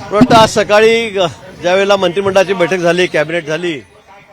मला वाटतं आज सकाळी ग- ज्यावेळेला मंत्रिमंडळाची बैठक झाली कॅबिनेट झाली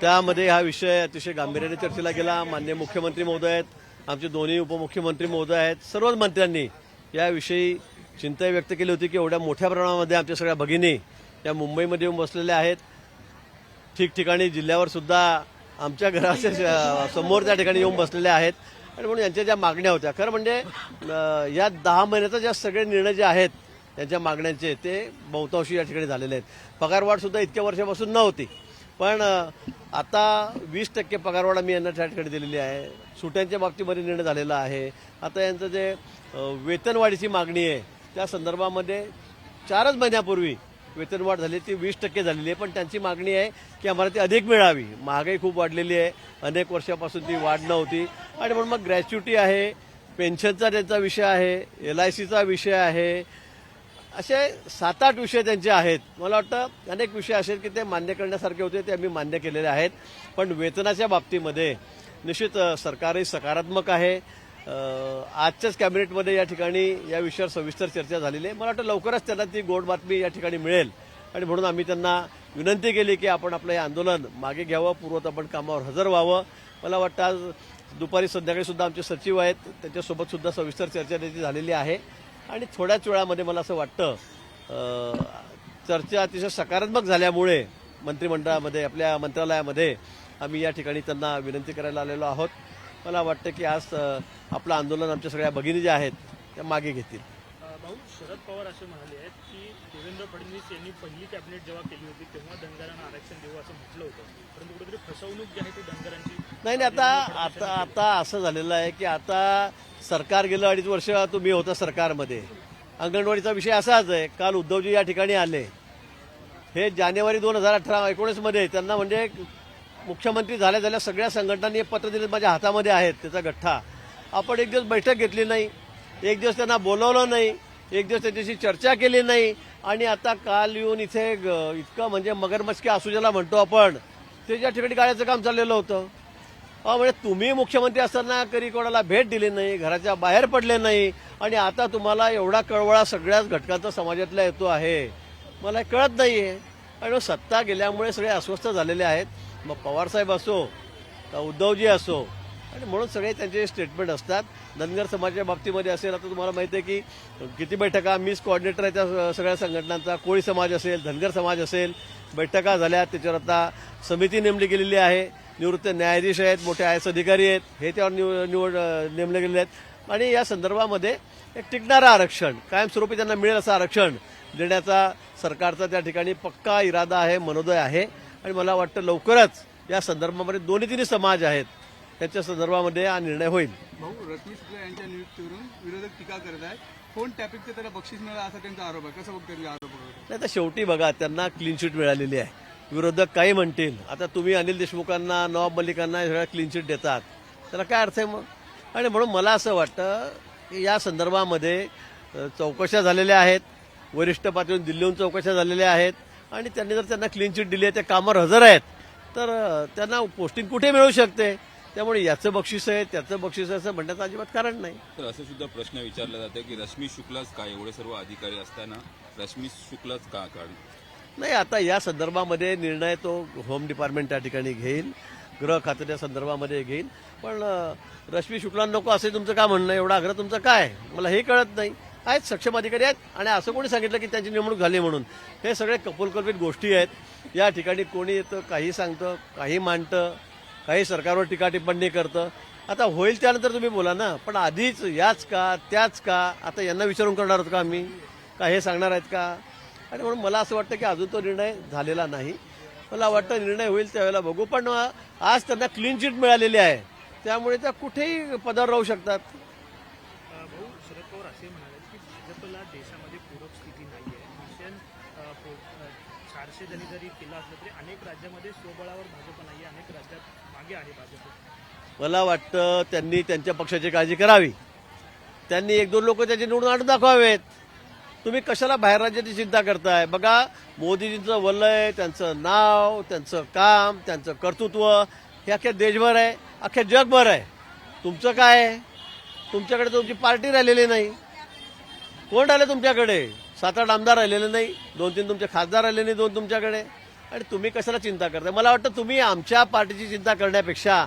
त्यामध्ये हा विषय अतिशय गांभीर्याने चर्चेला गेला. मान्य मुख्यमंत्री महोदय आहेत आमचे दोन्ही उपमुख्यमंत्री महोदय आहेत सर्वच मंत्र्यांनी याविषयी चिंता व्यक्त केली होती की एवढ्या मोठ्या प्रमाणामध्ये आमच्या सगळ्या भगिनी या मुंबईमध्ये येऊन बसलेल्या आहेत. ठिकठिकाणी जिल्ह्यावर सुद्धा आमच्या घराच्या समोर त्या ठिकाणी येऊन बसलेल्या आहेत. आणि म्हणून यांच्या ज्या मागण्या होत्या खरं म्हणजे या दहा महिन्याचा ज्या सगळे निर्णय जे आहेत त्यांच्या मागण्यांचे ते बहुतांशी या ठिकाणी झालेले आहेत. पगारवाढसुद्धा इतक्या वर्षापासून नव्हती. पण आता वीस टक्के पगारवाढ आम्ही यांना त्या ठिकाणी दिलेली आहे. सुट्यांच्या बाबतीमध्ये निर्णय झालेला आहे. आता यांचं जे वेतनवाढीची मागणी आहे त्या संदर्भामध्ये चारच महिन्यापूर्वी वेतनवाढ झाली ती वीस टक्के झालेली आहे. पण त्यांची मागणी आहे की आम्हाला ती अधिक मिळावी. महागाई खूप वाढलेली आहे. अनेक वर्षापासून ती वाढ नव्हती. आणि म्हणून मग ग्रॅच्युटी आहे पेन्शनचा त्यांचा विषय आहे एल आय सीचा विषय आहे असे सात आठ विषय त्यांचे आहेत. मला वाटतं अनेक विषय असे आहेत की ते मान्य करण्यासारखे होते ते आम्ही मान्य केलेले आहेत. पण वेतनाच्या बाबतीमध्ये निश्चित सरकारही सकारात्मक आहे. आजच्याच कॅबिनेटमध्ये या ठिकाणी या विषयावर सविस्तर चर्चा झालेली आहे. मला वाटतं लवकरच त्यांना ती गोड बातमी या ठिकाणी मिळेल. आणि म्हणून आम्ही त्यांना विनंती केली की आपण आपलं हे आंदोलन मागे घ्यावं पूर्वत आपण कामावर हजर व्हावं. मला वाटतं आज दुपारी संध्याकाळी सुद्धा आमचे सचिव आहेत. त्यांच्यासोबत सुद्धा सविस्तर चर्चा त्याची झालेली आहे. आणि थोड्याच वेळामध्ये मला असं वाटतं चर्चा अतिशय सकारात्मक झाल्यामुळे मंत्रिमंडळामध्ये आपल्या मंत्रालयामध्ये आम्ही या ठिकाणी त्यांना विनंती करायला आलेलो आहोत. मला वाटतं की आज आपलं आंदोलन आमच्या सगळ्या भगिनी ज्या आहेत त्या मागे घेतील. भाऊ शरद पवार असे म्हणाले आहेत की देवेंद्र फडणवीस यांनी पहिली कॅबिनेट जेव्हा केली होती तेव्हा धनगरांना आरक्षण देऊ असं म्हटलं होतं. परंतु कुठेतरी फसवणूक जी आहे ती धनगरांची नाही नाही आता आता आता असं झालेलं आहे की आता सरकार गेलं अडीच वर्ष तुम्ही होता सरकारमध्ये. अंगणवाडीचा विषय असाच आहे. काल उद्धवजी या ठिकाणी आले. हे जानेवारी दोन हजार अठरा एकोणीसमध्ये त्यांना म्हणजे मुख्यमंत्री झाल्या झाल्या सगळ्या संघटनांनी पत्र दिले माझ्या हातामध्ये आहेत त्याचा गठ्ठा. आपण एक दिवस बैठक घेतली नाही. एक दिवस त्यांना बोलवलं नाही. एक दिवस त्याच्याशी चर्चा केली नाही. आणि आता काल येऊन इथे ग- इतकं म्हणजे मगरमस्की असू ज्याला म्हणतो आपण ते ज्या ठिकाणी गाड्याचं काम चाललेलं होतं. म्हणजे तुम्ही मुख्यमंत्री असताना कधी कोणाला भेट दिली नाही घराच्या बाहेर पडले नाही. आणि आता तुम्हाला एवढा कळवळा सगळ्याच घटकांचा समाजातला येतो आहे. मला हे कळत नाही आहे आणि सत्ता गेल्यामुळे सगळे अस्वस्थ झालेले आहेत. मग पवारसाहेब असो उद्धवजी असो आणि म्हणून सगळे त्यांचे स्टेटमेंट असतात. धनगर समाजाच्या बाबतीमध्ये असेल आता तुम्हाला माहिती आहे की किती बैठका मिस कोऑर्डिनेटर आहे त्या सगळ्या संघटनांचा. कोळी समाज असेल धनगर समाज असेल बैठका झाल्या त्याच्यावर आता समिती नेमली गेलेली आहे. निवृत्त न्यायाधीश आहेत मोठे आय एस अधिकारी आहेत हे त्यावर निव निवड नेमले गेलेले आहेत. आणि या संदर्भामध्ये एक टिकणारं आरक्षण कायमस्वरूपी त्यांना मिळेल असं आरक्षण देण्याचा सरकारचा त्या ठिकाणी पक्का इरादा आहे मनोदय आहे. आणि मला वाटतं लवकरच या संदर्भामध्ये दोन्ही तिन्ही समाज आहेत त्यांच्या संदर्भामध्ये हा निर्णय होईल. भाऊ रश्मी शुक्ला यांच्या नियुक्तीवरून विरोधक टीका करत आहेत. फोन टॅपिकचं त्याला बक्षीस मिळालं असा त्यांचा आरोप आहे. कसं बघतो आरोप? नाही तर शेवटी बघा त्यांना क्लीन चिट मिळालेली आहे. विरोधक काही म्हणतील. आता तुम्ही अनिल देशमुखांना नवाब मलिकांना हे सगळ्या क्लीन चिट देतात. त्याला काय अर्थ आहे मग? आणि म्हणून मला असं वाटतं की या संदर्भामध्ये चौकशा झालेल्या आहेत. वरिष्ठ पातळीवर दिल्लीहून चौकशा झालेल्या आहेत. आणि त्यांनी जर त्यांना क्लीन चिट दिली आहे त्या कामावर हजर आहेत तर त्यांना पोस्टिंग कुठे मिळू शकते? त्यामुळे याचं बक्षीस आहे त्याचं बक्षीस आहे असं म्हणण्याचं अजिबात कारण नाही. तर असं सुद्धा प्रश्न विचारला जातो की रश्मी शुक्लाच का? एवढे सर्व अधिकारी असताना रश्मी शुक्लाच का कारण? नाही आता या संदर्भामध्ये निर्णय तो होम डिपार्टमेंट त्या ठिकाणी घेईल गृह खातं त्या संदर्भामध्ये घेईल. पण रश्मी शुक्ला नको असे तुमचं काय म्हणणं? एवढा आग्रह तुमचं काय मला हे कळत नाही. आहेत सक्षम अधिकारी आहेत आणि असं कोणी सांगितलं की त्यांची नेमणूक झाली म्हणून. हे सगळे कपोलकल्पित गोष्टी आहेत. या ठिकाणी कोणी येतं काही सांगतं काही मांडतं काही सरकारवर टीका टिप्पणी करतं. आता होईल त्यानंतर तुम्ही बोला ना. पण आधीच याच का त्याच का? आता यांना विचारून करणार आहोत का आम्ही? का हे सांगणार आहेत का? आणि म्हणून मला असं वाटतं की अजून तो निर्णय झालेला नाही. मला वाटतं निर्णय होईल त्यावेळेला बघू. पण आज त्यांना क्लीन चिट मिळालेली आहे. त्यामुळे त्या कुठेही पदावर राहू शकतात. भाऊ शरद पवार असे म्हणाले की भाजपला देशामध्ये पूरक स्थिती नाही आहे चारशे जणी जरी केलं असलं तरी अनेक राज्यामध्ये स्वबळावर भाजप नाही अनेक राज्यात मागे आहे भाजप. मला वाटतं त्यांनी त्यांच्या पक्षाची काळजी करावी. त्यांनी एक दोन लोक त्याचे निवडून आणून दाखवावेत. तुम्ही कशाला बाहेर राज्याची चिंता करताय? बघा मोदीजींचं वलय त्यांचं नाव त्यांचं काम त्यांचं कर्तृत्व हे अख्ख्या देशभर आहे अख्ख्या जगभर आहे. तुमचं काय आहे? तुमच्याकडे तुमची पार्टी राहिलेली नाही. कोण राहिलं तुमच्याकडे? सात आठ आमदार राहिलेले नाही दोन तीन तुमचे खासदार राहिले नाही दोन तुमच्याकडे. आणि तुम्ही कशाला चिंता करताय? मला वाटतं तुम्ही आमच्या पार्टीची चिंता करण्यापेक्षा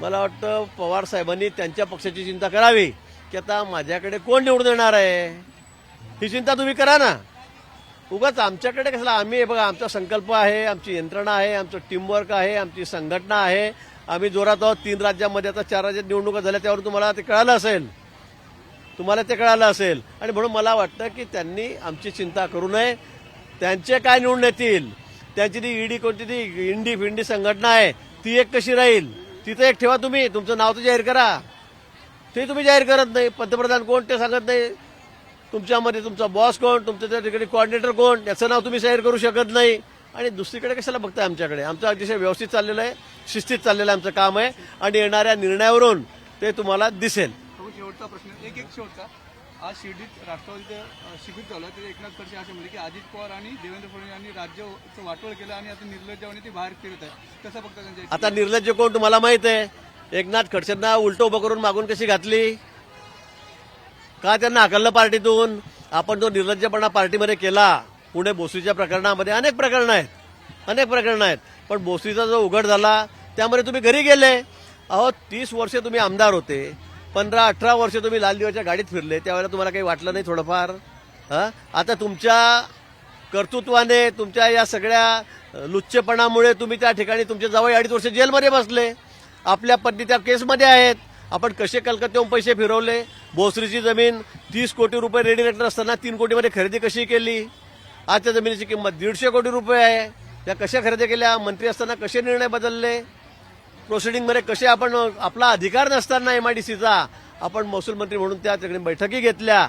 मला वाटतं पवार साहेबांनी त्यांच्या पक्षाची चिंता करावी की आता माझ्याकडे कोण निवडून येणार आहे? ही चिंता तुम्ही करा ना. उगाच आमच्याकडे कसला आम्ही बघा आमचा संकल्प आहे आमची यंत्रणा आहे आमचं टीमवर्क आहे आमची संघटना आहे. आम्ही जोरात आहोत तीन राज्यांमध्ये आता चार राज्यात निवडणुका झाल्या त्यावर तुम्हाला ते कळालं असेल. तुम्हाला ते कळालं असेल. आणि म्हणून मला वाटतं की त्यांनी आमची चिंता करू नये. त्यांचे काय निवडून येतील? त्यांची ती ईडी कोणती ती इंडी फिंडी संघटना आहे ती एक कशी राहील? तिथं एक ठेवा तुम्ही. तुमचं नाव तर जाहीर करा. ते तुम्ही जाहीर करत नाही. पंतप्रधान कोण ते सांगत नाही. तुमच्यामध्ये तुमचा बॉस कोण? तुमचं त्या ठिकाणी कॉर्डिनेटर कोण? याचं नाव तुम्ही जाहीर करू शकत नाही. आणि दुसरीकडे कशाला बघताय आमच्याकडे? आमचं अतिशय व्यवस्थित चाललेलं आहे. शिस्तीत चाललेलं आहे आमचं काम आहे. आणि येणाऱ्या निर्णयावरून ते तुम्हाला दिसेल. शेवटचा प्रश्न. एक एक शेवटचा आज शिर्डीत राष्ट्रवादीचं शिबिर चालू आहे. तर एकनाथ खडसे असे म्हणजे की अजित पवार आणि देवेंद्र फडणवीस यांनी राज्याचं वाटोळ केलं आणि आता निर्लज्जपणे ते बाहेर फिरत आहे तसं बघता त्यांच्या आता निर्लज्ज कोण तुम्हाला माहीत आहे? एकनाथ खडसेंना उलट उभं करून मागून कशी घातली? का त्यांना हाकललं पार्टीतून? आपण जो निर्लज्जपणा पार्टीमध्ये केला पुणे भोसरीच्या प्रकरणामध्ये अनेक प्रकरणं आहेत. अनेक प्रकरणं आहेत. पण भोसरीचा जो उघड झाला त्यामध्ये तुम्ही घरी गेले. अहो तीस वर्षे तुम्ही आमदार होते. पंधरा अठरा वर्ष तुम्ही लाल दिवाच्या गाडीत फिरले त्यावेळेला तुम्हाला काही वाटलं नाही थोडंफार? हां? आता तुमच्या कर्तृत्वाने तुमच्या या सगळ्या लुच्चपणामुळे तुम्ही त्या ठिकाणी तुमचे जवळ अडीच वर्ष जेलमध्ये बसले. आपल्या पत्नी त्या केसमध्ये आहेत. आपण कसे कलकत्त्याहून पैसे फिरवले? भोसरीची जमीन तीस कोटी रुपये रेडी रेटर असताना तीन कोटीमध्ये खरेदी कशी केली? आज त्या जमिनीची किंमत दीडशे कोटी रुपये आहे. त्या कशा खरेदी केल्या? मंत्री असताना कसे निर्णय बदलले? प्रोसिडिंगमध्ये कसे आपण आपला अधिकार नसताना एमआयडीसीचा आपण महसूल मंत्री म्हणून त्या तिकडे बैठकी घेतल्या.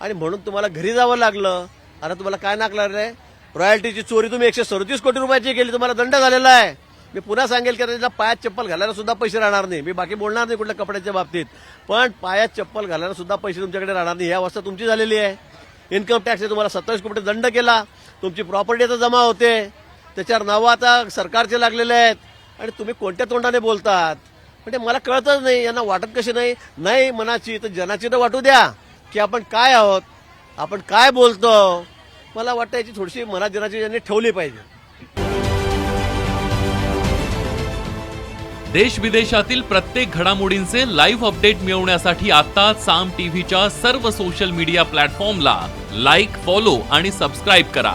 आणि म्हणून तुम्हाला घरी जावं लागलं. आता तुम्हाला काय नाकलं रे रॉयल्टीची चोरी तुम्ही एकशे सदतीस कोटी रुपयाची केली तुम्हाला दंड झालेला आहे. मी पुन्हा सांगेल की त्याच्या पायात चप्पल घालायला सुद्धा पैसे राहणार नाही. मी बाकी बोलणार नाही कुठल्या कपड्याच्या बाबतीत. पण पायात चप्पल घालायला सुद्धा पैसे तुमच्याकडे राहणार नाही. ही अवस्था तुमची झालेली आहे. इन्कम टॅक्सने तुम्हाला सत्तावीस कोटी दंड केला. तुमची प्रॉपर्टी आता जमा होते. त्याच्यावर नावं आता सरकारचे लागलेले आहेत. आणि तुम्ही कोणत्या तोंडाने बोलतात? म्हणजे मला कळतच नाही यांना वाटत कशी नाही? नाही मनाची तर जनाची तर वाटू द्या. की आपण काय आहोत? आपण काय बोलतो? मला वाटतं याची थोडीशी मनात जनाची यांनी ठेवली पाहिजे. देश विदेशातील प्रत्येक घडामोडींचे लाईव्ह अपडेट मिळवण्यासाठी आता साम टीव्हीच्या सर्व सोशल मीडिया प्लॅटफॉर्मला लाईक फॉलो आणि सबस्क्राईब करा.